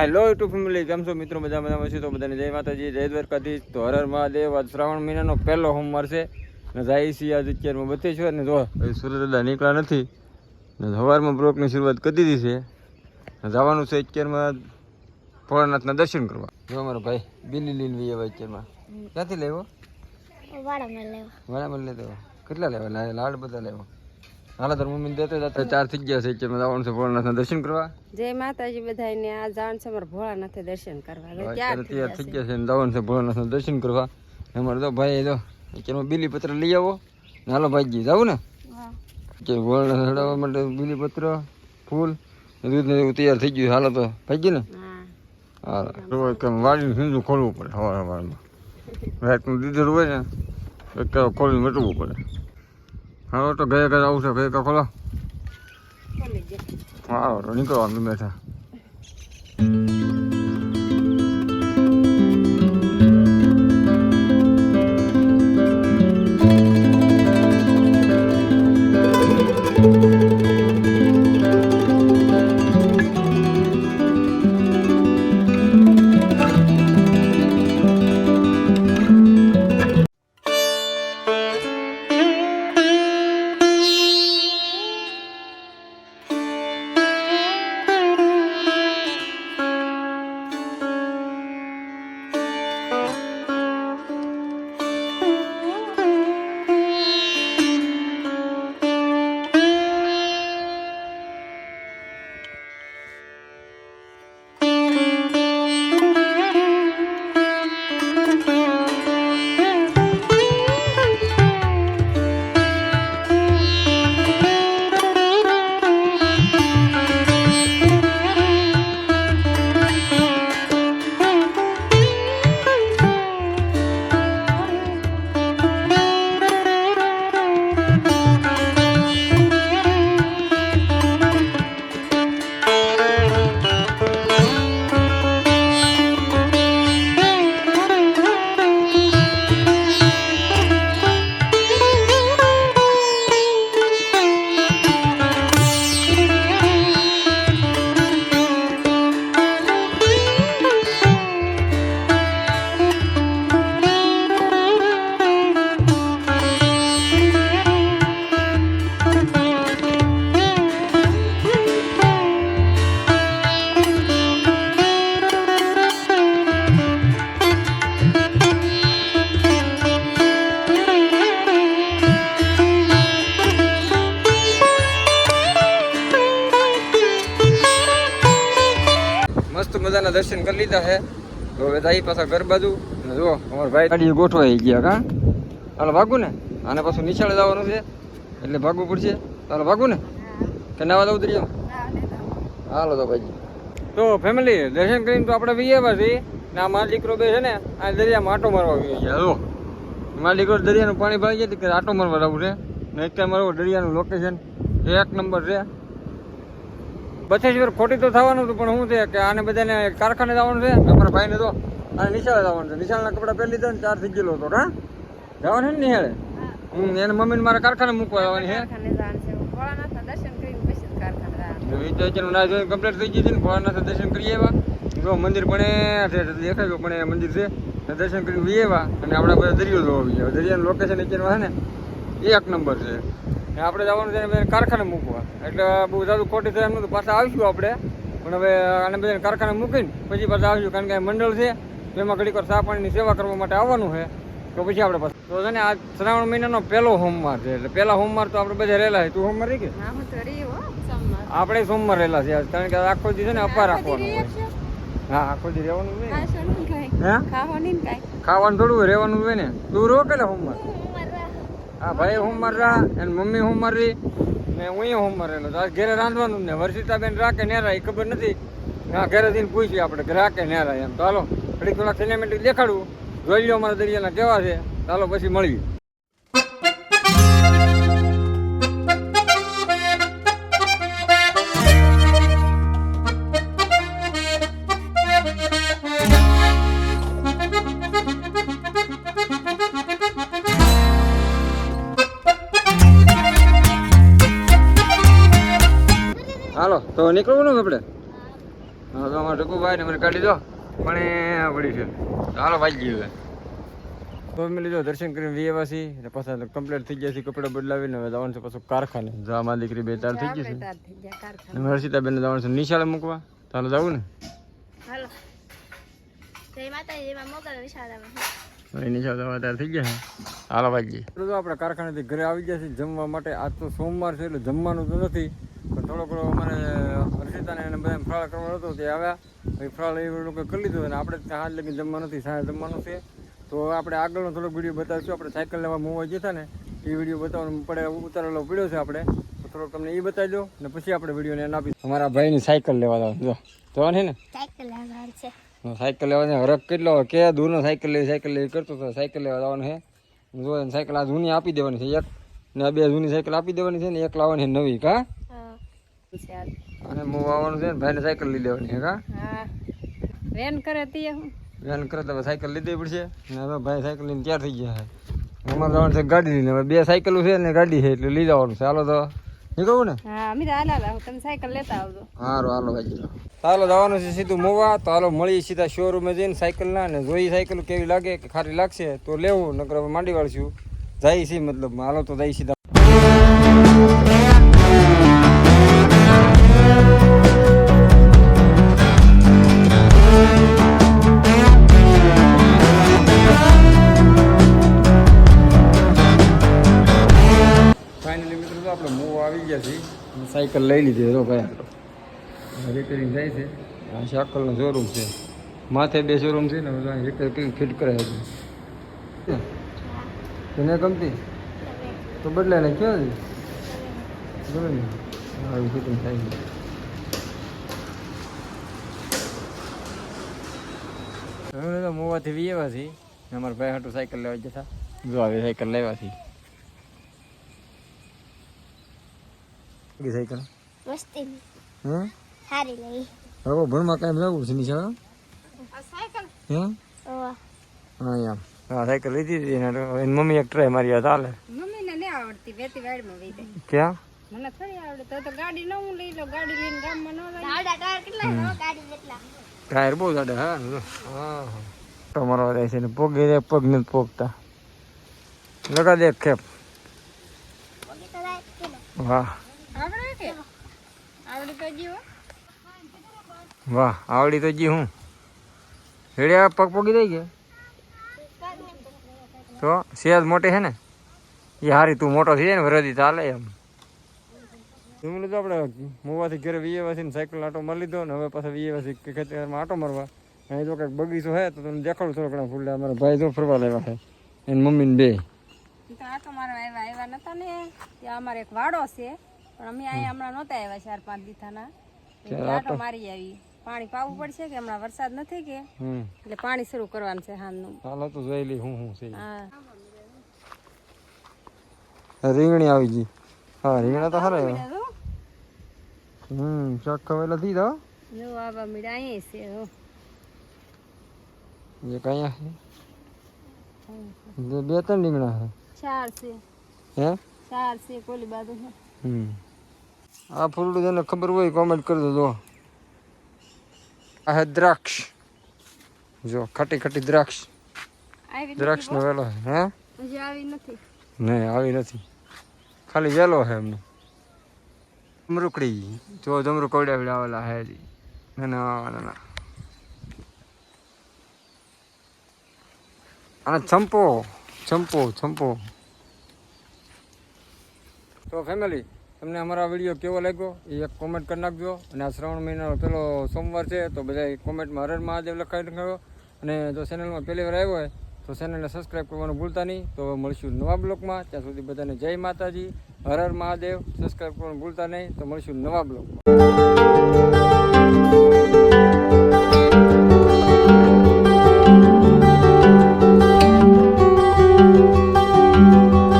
Hello YouTube family કેમ છો? મિત્રો બધા મજામાં છે તો બધાને જય માતાજી જય દ્વારકાધીશ. તો હર હર મહાદેવ. આજ શ્રાવણ મહિનાનો પહેલો હોમ છે. ને જાય છે આજ અત્યારમાં બધી છે ને જો સૂર્યદાદા નીકળ્યા નથી. ને સવારમાં બ્લોકની શરૂઆત કરી દીધી છે. જવાનું છે અત્યારમાં ભોળાનાથના દર્શન કરવા. જો અમારો ભાઈ બિલી લીન વી આવે અત્યારમાં. ક્યાંથી લેવો? વાડામાં લેવા. બરાબર લેતો કેટલા લેવા? લાડ બધા લેવો. હાલો તાર મમ્મી દેતો જતા ચાર થઈ ગયા છે અત્યારમાં જવાનું છે ભોળાનાથના દર્શન કરવા. જય માતાજી બધાને આ જાણ છે અમારા ભોળાનાથે દર્શન કરવા. ક્યાં તૈયાર થઈ ગયા છે ને જવાનું છે ભોળાનાથના દર્શન કરવા. અમારે તો ભાઈ તો અત્યારમાં બીલી પત્ર લઈ આવો. ને હાલો ભાઈજી જાવું ને. કે ભોળાનાથ ચડાવવા માટે બીલી પત્ર ફૂલ દૂધ ને એવું તૈયાર થઈ ગયું હાલો તો ભાઈજી ને. હા. કેમ વાડીનું હિંદુ ખોલવું પડે સવાર સવારમાં. રાતનું દીધેલું હોય ને એક ખોલીને મટવું પડે. હાલો તો ગયા ગયા આવું છે. ગયા ખોલો. હા નીકળવાનું બેઠા મજાના દર્શન કરી લીધા છે. તો હવે જાય પાછા ઘર બાજુ. જુઓ, અમારા ભાઈ ગાડી ગોઠવાઈ ગયા કા? હાલો ભાગું ને. આને પાછું નિશાળે જવાનું છે. એટલે ભાગવું પડશે. ચાલો ભાગું ને. કે નવા જવું દરિયા હાલો તો ભાઈ. તો ફેમિલી દર્શન કરીને તો આપણે વીએ છીએ ને આ મારો દીકરો બે છે ને, આ દરિયામાં આટો મારવા ગયો છે. જો મારો દીકરો દરિયાનું પાણી ભાઈ જાય આટો મારવા જવું છે. ને અત્યારે મારું દરિયાનું લોકેશન એક નંબર છે. બથેશ્વર ખોટી તો થવાનું હતું પણ શું છે કે આને બધાને કારખાને જવાનું છે અમારા ભાઈને તો અને નિશાળે જવાનું છે. નિશાળના કપડાં પહેરી લીધા ને ચાર થઈ ગયેલો હતો હા? જવાનું છે ને નિહાળે હું. એને મમ્મીને મારા કારખાને મૂકવા જવાની છે. કરીને ના જોઈને કમ્પ્લીટ થઈ ગઈ છે ને ભોળાનાથ દર્શન કરી આવ્યા. જો મંદિર પણ દેખાય પણ એ મંદિર છે દર્શન કરી વી આવ્યા અને આપણે બધા દરિયો જોવા આવી દરિયાનું લોકેશન અત્યારમાં છે ને એક નંબર છે. ને આપણે જવાનું છે કારખાને મૂકવા. એટલે બહુ જાદુ ખોટી થાય એમ નતું પાછા આવીશું આપણે. પણ હવે આને બધાને કારખાને મૂકીને પછી પાછા આવીશું. કારણ કે મંડળ છે એમાં ઘડીક વાર ચા પાણીની સેવા કરવા માટે આવવાનું છે. તો પછી આપણે પાછું. તો છે ને આ શ્રાવણ મહિનાનો પહેલો હોમવાર છે. એટલે પહેલા હોમવાર તો આપણે બધા રહેલા છે તું હોમવાર રહી સોમવાર. આપણે સોમવાર રહેલા છે આજ. કારણ કે આખો દી છે ને અપાર રાખવાનું હોય. હા આખો દી રહેવાનું હોય ખાવાની થોડું રહેવાનું હોય ને. તું રો કે સોમવાર. હા ભાઈ હું મરરા, એની મમ્મી હું રહી ને હું હું મરેલો. તો ઘરે રાંધવાનું ને વર્ષિતાબેન રાખે ને એ ખબર નથી. હા ઘરે જઈને પૂછીએ આપણે રાખે ને એમ. તો હાલો, ઘડીક થોડા સિનેમેટિક દેખાડવું જોઈ લો અમારા દરિયાના કેવા છે. ચાલો પછી મળીએ. તો નીકળવું ને આપણે? હા તો અમારે ટકુભાઈ ને મને કાઢી દો. પણ એ પડી છે. ચાલો ભાઈ હવે તો મેં જો દર્શન કરીને વીએવાસી ને પાછા કમ્પ્લીટ થઈ ગયા છે કપડાં બદલાવીને. હવે જવાનું છે પાછું કારખાને. જા માં દીકરી બે ચાર થઈ ગઈ છે. તાર થઈ ગયા હર્ષિતાબેન જવાનું છે નિશાળે મૂકવા. ચાલો જવું ને? હાલો. જય માતાજી જેમાં મોકલ વિશાળ આવે હવે નિશાળ જવા થઈ ગયા છે. હાલો તો આપણે કારખાનેથી ઘરે આવી ગયા છીએ. જમવા માટે આજ તો સોમવાર છે એટલે જમવાનું તો નથી. થોડો ઘણો અમારે હર્ષિતાને એને બધા ફરાળ કરવાનો હતો તે આવ્યા. ફળ ફરાળ એ લોકો કરી લીધો અને આપણે ત્યાં હાથ લગી જમવા નથી સાંજે જમવાનું છે. તો આપણે આગળનો થોડોક વીડિયો બતાવીશું. આપણે સાયકલ લેવા મોવા જતા ને એ વીડિયો બતાવવાનો પડે ઉતારેલો પડ્યો છે આપણે. તો થોડોક તમને એ બતાવી દો ને પછી આપણે વિડીયોને એને આપી અમારા ભાઈની સાયકલ લેવા જવાનું જો જવાની ને? સાયકલ લેવાની હરક કેટલો કે દૂરનો સાયકલ લેવી સાયકલ લેવી કરતો હતો સાયકલ લેવા જવાનું છે. જો સાયકલ આ જૂની આપી દેવાની છે એક ને બે જૂની સાયકલ આપી દેવાની છે ને એક લાવવાની છે નવી કા. અને હું આવવાનું છે ને ભાઈને સાયકલ લઈ લેવાની છે હા. વેન કરે તી હું. વેન કરે તો સાયકલ લીધી પડશે. ને હવે ભાઈ સાયકલ લઈને તૈયાર થઈ ગયા છે? અમારે જવાનું છે ગાડી લઈને. બે સાયકલ છે ને ગાડી છે એટલે લઈ જવાનું છે. હાલો તો. નીકળવું ને? હા અમે હાલા હાલા તમે સાયકલ લેતા આવજો. સારું હાલો ભાઈ ચાલો જવાનું છે સીધું મોવા. તો હાલો મળી સીધા શોરૂમે જઈને સાયકલના ને જોઈ સાયકલ કેવી લાગે કે ખારી લાગશે. તો લેવું નકર માંડી વાળશું જાય છે મતલબ. હાલો તો જાય સીધા. છીએ સાયકલ લઈ લીધી રો ભાઈ. રિપેરિંગ થાય છે? આ સાયકલનો શોરૂમ છે. માથે બે શોરૂમ છે ને રિપેરિંગ ફિટ કરે છે. તને ગમતી? તો બદલાય ને ક્યાં ગમે ને. આવી ફિટિંગ થાય છે. હવે તો મોવાથી છીએ. અમારા ભાઈ હાટું સાયકલ લેવા જતા જો આવી સાયકલ લેવા છીએ સાયકલ મસ્તી. હે? સારી લઈ. હવે ભણમાં કાંઈ લાવવું છે આ સાયકલ? હે? હા યાર હા સાયકલ લીધી હતી એને એની મમ્મી એક ટ્રાય મારી હતા હાલે મમ્મીને નહીં આવડતી વેતી વાડમાં વહી જાય. ક્યાં? મને થોડી આવડે તો તો ગાડી ન હું લઈ લો ગાડી લઈને ગામમાં ન જાય ગાડા ટાયર કેટલા છે? ગાડી કેટલા ટાયર બહુ જાડે હા? હા તમારો રહે છે ને પોગી દે પગ નથી પોગતા. લગા દે ખેપ. કેટલો વાહ. આવડી તો જીવો વાહ આવડી તો જી હું. હેડ્યા પગ પોગી દઈ ગયા તો સેજ મોટી છે ને? એ હારી તું મોટો થઈ જાય ને વરદી ચાલે એમ. એમ લીધો આપણે મોવાથી ઘરે વીએ વાસી સાયકલ આટો મારી લીધો ને હવે પાછા વીએ વાસી ખેતરમાં આટો મારવા. અહીં જો કંઈક બગીચો હે તો તમને દેખાડું થોડો ઘણા ફૂલ. અમારા ભાઈ જો ફરવા લેવા છે. એની મમ્મીને બે. આટો મારવા આવ્યા આવ્યા નતા ને. ત્યાં અમારે એક વાડો છે. પણ અમે અહીંયા હમણાં નહોતા આવ્યા ચાર પાંચ દીથાના આટો મારી આવી. પાણી પાવું પડશે કે હમણાં વરસાદ નથી કે? એટલે પાણી શરૂ કરવાનું છે હાલનું. હાલ તો જોઈ લઈ હું હું છે હા. રીંગણી આવી ગઈ. હા રીંગણા તો સારા હમ શાક ખવેલા દી દો જો આવા મીડા અહીં છે હો. છે. બે- બે ત્રણ રીંગણા છે. ચાર છે. હે? ચાર છે કોલી બાજુ છે. હમ. આ ફૂલડું જેને ખબર હોય કોમેન્ટ કરી દેજો. આ હે દ્રાક્ષ. જો ખાટી ખાટી દ્રાક્ષ. દ્રાક્ષ નો વેલો હે? હજી આવી નથી. નહીં આવી નથી. ખાલી વેલો હે એમને. જમરૂકડી. જો જમરૂ કવડ્યા આવેલા હે હજી. ના ના ના અને ચંપો ચંપો ચંપો. તો ફેમિલી તમને અમારા વીડિયો કેવો લાગ્યો એ એક કોમેન્ટ કરી નાખજો. અને આ શ્રાવણ મહિનાનો પેલો સોમવાર છે, તો બધા કોમેન્ટમાં હરર મહાદેવ લખાવી નાખો અને જો ચેનલમાં પહેલી વાર આવ્યો હોય, તો ચેનલને સબસ્ક્રાઈબ કરવાનું ભૂલતા નહીં. તો મળીશું નવા બ્લોગમાં ત્યાં સુધી બધાને જય માતાજી, હર હર મહાદેવ. સબસ્ક્રાઈબ કરવાનું ભૂલતા નહીં, તો મળીશું નવા બ્લોગમાં